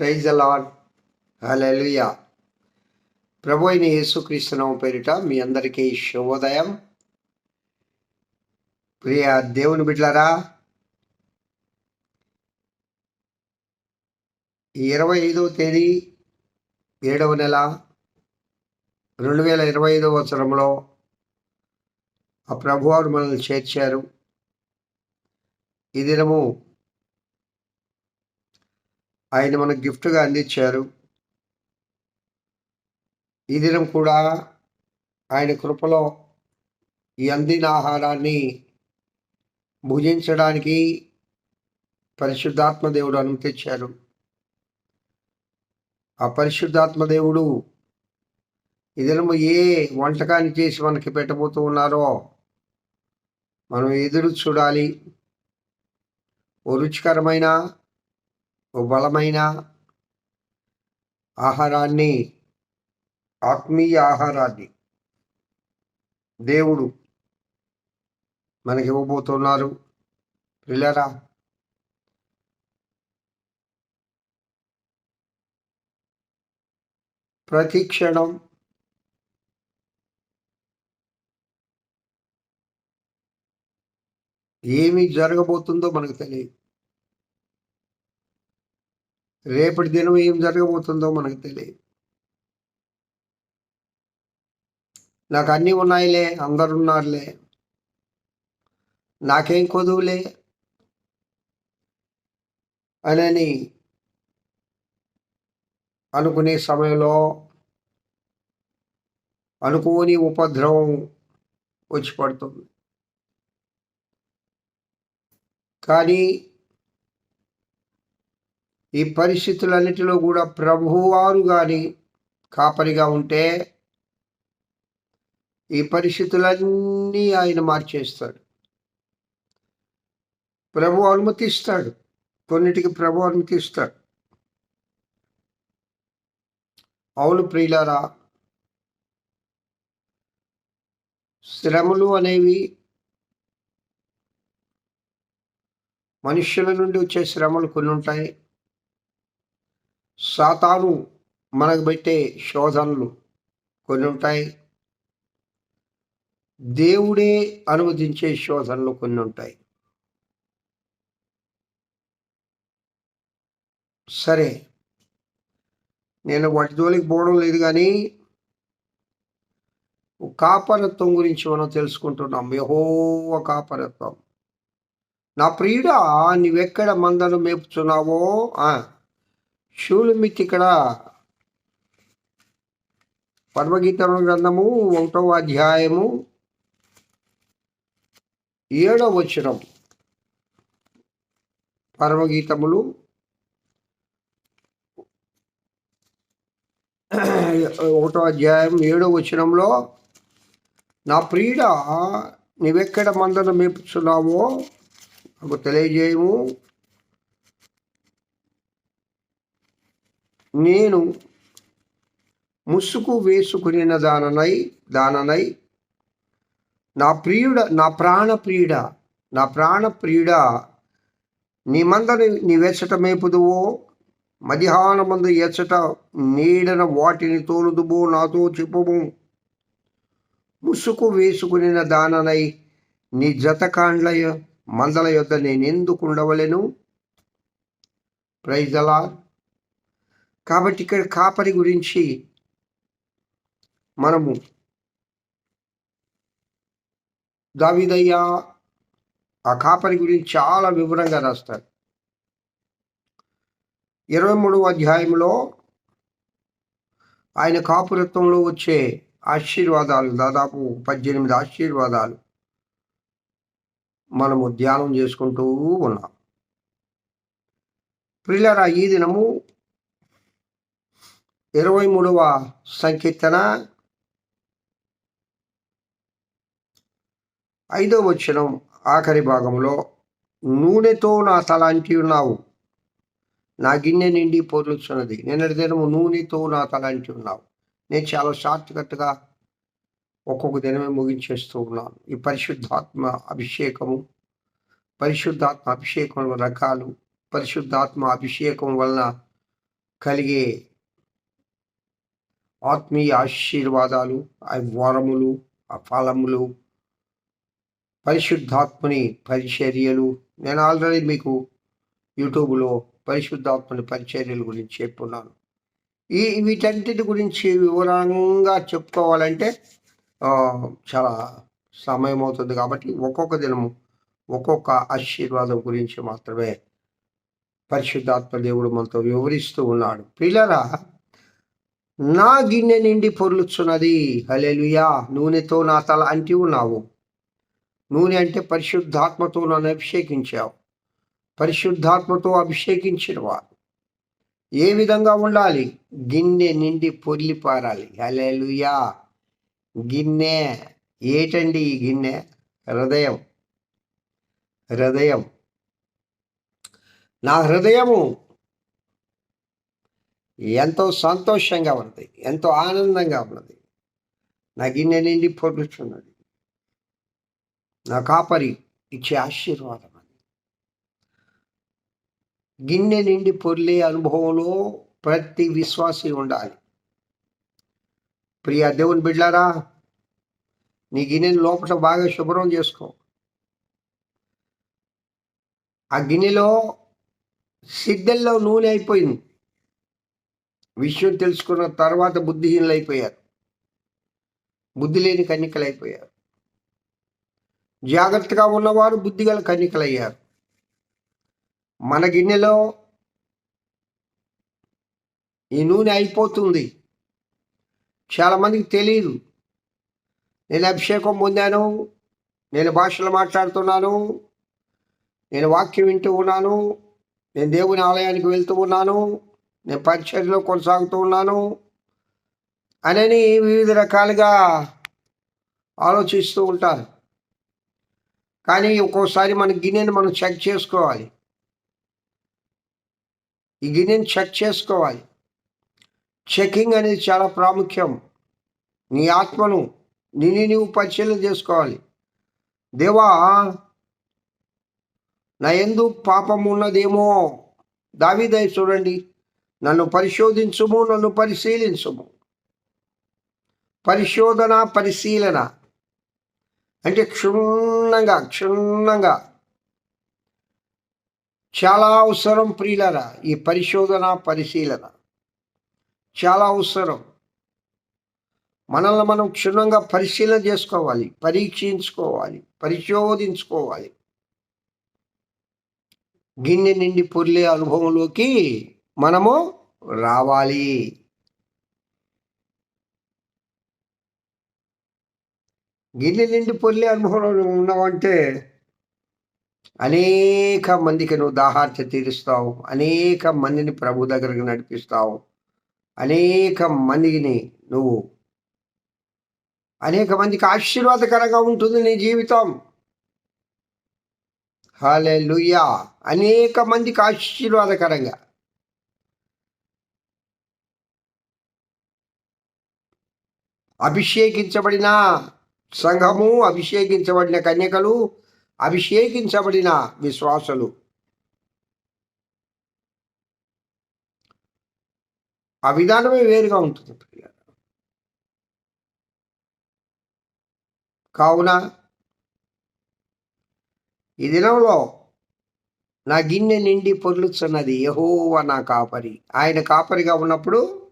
Praise అలాడ్ hallelujah ప్రభు అయిన యేసుక్రీస్తునామ పేరిట మీ అందరికీ శుభోదయం. ప్రియ దేవుని బిడ్డలారా ఇరవై ఐదవ తేదీ ఏడవ నెల రెండు వేల ఇరవై ఐదవ సంవత్సరంలో ఆ ప్రభువారు మనల్ని చేర్చారు. ఈ దినము ఆయన మనకు గిఫ్ట్గా అందించారు. ఈ దినం కూడా ఆయన కృపలో ఈ అందిన ఆహారాన్ని భుజించడానికి పరిశుద్ధాత్మ దేవుడు అనుమతించారు ఆ పరిశుద్ధాత్మ దేవుడు ఈ దినము ఏ వంటకాన్ని చేసి మనకి పెట్టబోతూ ఉన్నారో మనం ఎదురు చూడాలి. ఓ రుచికరమైన ఓ బలమైన ఆహారాన్ని ఆత్మీయ ఆహారాన్ని దేవుడు మనకి ఇవ్వబోతున్నారు. పిల్లరా ప్రతి క్షణం ఏమి జరగబోతుందో మనకు తెలియదు. రేపటి దినం ఏం జరగబోతుందో మనకు తెలియదు. నాకు అన్నీ ఉన్నాయిలే అందరు ఉన్నారులే నాకేం కొదువులే. అని అనుకునే సమయంలో అనుకోని ఉపద్రవం వచ్చి పడుతుంది. కానీ ఈ పరిస్థితులన్నిటిలో కూడా ప్రభువారు కానీ కాపరిగా ఉంటే ఈ పరిస్థితులన్నీ ఆయన మార్చేస్తాడు. ప్రభు అనుమతిస్తాడు. కొన్నిటికి ప్రభు అనుమతిస్తాడు. అవును ప్రియులారా శ్రమలు అనేవి మనుష్యుల నుండి వచ్చే శ్రమలు కొన్ని ఉంటాయి సాతాను మనకు పెట్టే శోధనలు కొన్ని ఉంటాయి. దేవుడే అనుమతించే శోధనలు కొన్ని ఉంటాయి. సరే నేను వాటి జోలికి పోవడం లేదు కానీ కాపరత్వం గురించి మనం తెలుసుకుంటున్నాం. యహోవ కాపరత్వం. నా ప్రియుడా నీవెక్కడ మందను మేపుతున్నావో శూలమితి ఇక్కడ పర్వగీతముల గ్రంథము ఒకటవ అధ్యాయము ఏడవ వచనం. పరమగీతములు ఒకటో అధ్యాయం ఏడో వచనంలో నా ప్రియుడ నీవెక్కడ మందను మేపుతున్నావో నాకు తెలియజేయము. నేను ముసుగు వేసుకుని దాననై దాననై నా ప్రియుడ నా ప్రాణప్రియుడ నా ప్రాణప్రియుడ నీ మందని నీ వెచ్చట మేపుదువో మధ్యాహ్నమందు ఎచ్చట నీడన వాటిని తోలుదుబో నాతో చెప్పుము. ముసుకు వేసుకుని దాననై నీ జతకాండ్ల మందల యొద్ద నేనెందుకు ఉండవలేను? ప్రైజలా కాబట్టి ఇక్కడ కాపరి గురించి మనము దావిదయ్య ఆ కాపరి గురించి చాలా వివరంగా రాస్తారు. ఇరవై మూడవ అధ్యాయంలో ఆయన కాపురత్వంలో వచ్చే ఆశీర్వాదాలు దాదాపు పద్దెనిమిది ఆశీర్వాదాలు మనము ధ్యానం చేసుకుంటూ ఉన్నాం. ప్రిల్లరా ఈ దినము ఇరవై మూడవ సంకీర్తన. ఐదో వచనం ఆఖరి భాగంలో నూనెతో నా తల అంటి ఉన్నావు. నా గిన్నె నిండి పొర్లుచున్నది. నేను దినము నూనెతో నా తల అంటి ఉన్నావు. నేను చాలా షార్ట్ ఒక్కొక్క దినమే ముగించేస్తూ ఉన్నాను. ఈ పరిశుద్ధాత్మ అభిషేకము పరిశుద్ధాత్మ అభిషేకం రకాలు పరిశుద్ధాత్మ అభిషేకం వలన కలిగే ఆత్మీయ ఆశీర్వాదాలు ఆ వరములు ఆ ఫలములు పరిశుద్ధాత్మని పరిచర్యలు. నేను ఆల్రెడీ మీకు యూట్యూబ్లో పరిశుద్ధాత్మని పరిచర్యల గురించి చెప్పున్నాను. ఈ వీటన్నిటి గురించి వివరంగా చెప్పుకోవాలంటే చాలా సమయం అవుతుంది కాబట్టి ఒక్కొక్క దినము ఒక్కొక్క ఆశీర్వాదం గురించి మాత్రమే పరిశుద్ధాత్మ దేవుడు మనతో వివరిస్తూ ఉన్నాడు. పిల్లరా నా గిన్నె నిండి పొర్లుచున్నది. హలెలుయా నూనెతో నా తల అంటి ఉన్నావు. నూనె అంటే పరిశుద్ధాత్మతో నన్ను అభిషేకించావు. పరిశుద్ధాత్మతో అభిషేకించిన వారు ఏ విధంగా ఉండాలి? గిన్నె నిండి పొర్లి పారాలి. హలెలుయా గిన్నె ఏటండి ఈ గిన్నె? హృదయం. హృదయం. నా హృదయము ఎంతో సంతోషంగా ఉన్నది ఎంతో ఆనందంగా ఉన్నది. నా గిన్నె నిండి పొర్లుచున్నది నా కాపరి ఇచ్చే ఆశీర్వాదం అది. గిన్నె నిండి పొర్లే అనుభవంలో ప్రతి విశ్వాసి ఉండాలి. ప్రియా దేవుని బిడ్లారా నీ గిన్నెని లోపల బాగా శుభ్రం చేసుకో. ఆ గిన్నెలో సిద్ధల్లో నూనె అయిపోయింది. విషయం తెలుసుకున్న తర్వాత బుద్ధిహీనులు అయిపోయారు బుద్ధి లేని కన్నికలు అయిపోయారు జాగ్రత్తగా ఉన్నవారు బుద్ధిగల కన్నికలు అయ్యారు మన గిన్నెలో ఈ నూనె అయిపోతుంది. చాలామందికి తెలియదు నేను అభిషేకం పొందాను. నేను భాషలు మాట్లాడుతున్నాను. నేను వాక్యం వింటూ ఉన్నాను. నేను దేవుని ఆలయానికి వెళ్తూ ఉన్నాను. నేను పరిచర్లో కొనసాగుతూ ఉన్నాను. అనని వివిధ రకాలుగా ఆలోచిస్తూ ఉంటారు. కానీ ఒక్కోసారి మన గిన్నెని మనం చెక్ చేసుకోవాలి. ఈ గిన్నెని చెక్ చేసుకోవాలి. చెకింగ్ అనేది చాలా ప్రాముఖ్యం. నీ ఆత్మను నిన్ను నీవు పరిశీలన చేసుకోవాలి. దేవా నా ఎందు పాపం ఉన్నదేమో. దావిదయ చూడండి. నన్ను పరిశోధించుము నన్ను పరిశీలించుము. పరిశోధన పరిశీలన అంటే క్షుణ్ణంగా క్షుణ్ణంగా. చాలా అవసరం ప్రియులరా ఈ పరిశోధన పరిశీలన. చాలా అవసరం. మనల్ని మనం క్షుణ్ణంగా పరిశీలన చేసుకోవాలి పరీక్షించుకోవాలి పరిశోధించుకోవాలి. గిన్నె నిండి పొర్లే అనుభవంలోకి మనము రావాలి. గిన్నె నిండి పొల్లి అనుభవంలో ఉన్నావంటే అనేక మందికి నువ్వు దాహార్త తీరుస్తావు. అనేక మందిని ప్రభు దగ్గరకు నడిపిస్తావు. అనేక మందిని నువ్వు అనేక మందికి ఆశీర్వాదకరంగా ఉంటుంది నీ జీవితం. హాలెలుయా అనేక మందికి ఆశీర్వాదకరంగా. అభిషేకించబడిన సంఘము అభిషేకించబడిన కన్యకలు అభిషేకించబడిన విశ్వాసులు. ఆ విధానమే వేరుగా ఉంటుంది కావున ఈ దినంలో నా గిన్నె నిండి పొర్లుచున్నది యహోవా నా కాపరి. ఆయన కాపరిగా ఉన్నప్పుడు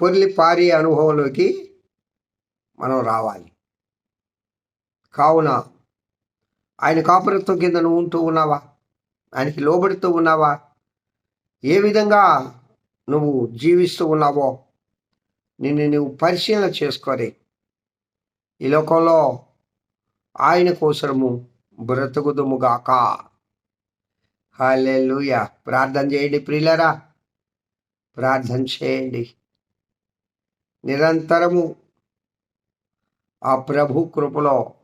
పొర్లి పారి అనుభవంలోకి మనం రావాలి. కావున ఆయన కాపురత్వం కింద నువ్వు ఉంటూ ఉన్నావా? ఆయనకి లోబడుతూ ఉన్నావా? ఏ విధంగా నువ్వు జీవిస్తూ ఉన్నావో నిన్ను నువ్వు పరిశీలన చేసుకోరి ఈ లోకంలో ఆయన కోసము బ్రతుకుదుముగాక. లూయా ప్రార్థన చేయండి ప్రియులరా. ప్రార్థన చేయండి. నిరంతరము ఆ ప్రభు కృపలో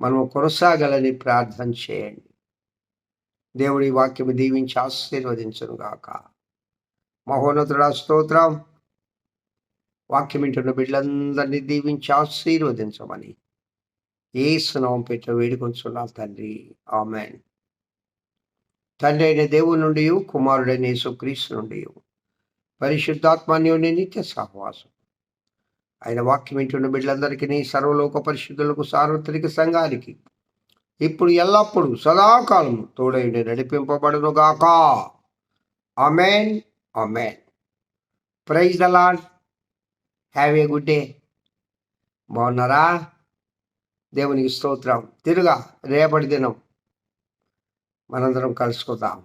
మనము కొనసాగాలని ప్రార్థన చేయండి. దేవుడి వాక్యము దీవించి ఆశీర్వదించను గాక స్తోత్రం. వాక్యం వింటున్న బిడ్డలందరినీ దీవించి ఆశీర్వదించమని ఏ సునామం పెట్ట వేడుకొంచున్నాం తండ్రి. ఆమెన్. తండ్రి అయిన దేవుడి నుండి కుమారుడైన యేసుక్రీస్తు నుండి పరిశుద్ధాత్మాన్యుని నిత్య సహవాసం. ఆయన వాక్యం వింటున్న బిడ్డలందరికీ సర్వలోక పరిశుద్ధులకు సార్వత్రిక సంఘానికి ఇప్పుడు ఎల్లప్పుడూ సదాకాలము తోడైండి నడిపింపబడును గాక amen amen praise the lord have a good day బాగున్నారా? దేవునికి స్తోత్రం. తిరుగా రేపటి దినం మనందరం కలుసుకుందాం.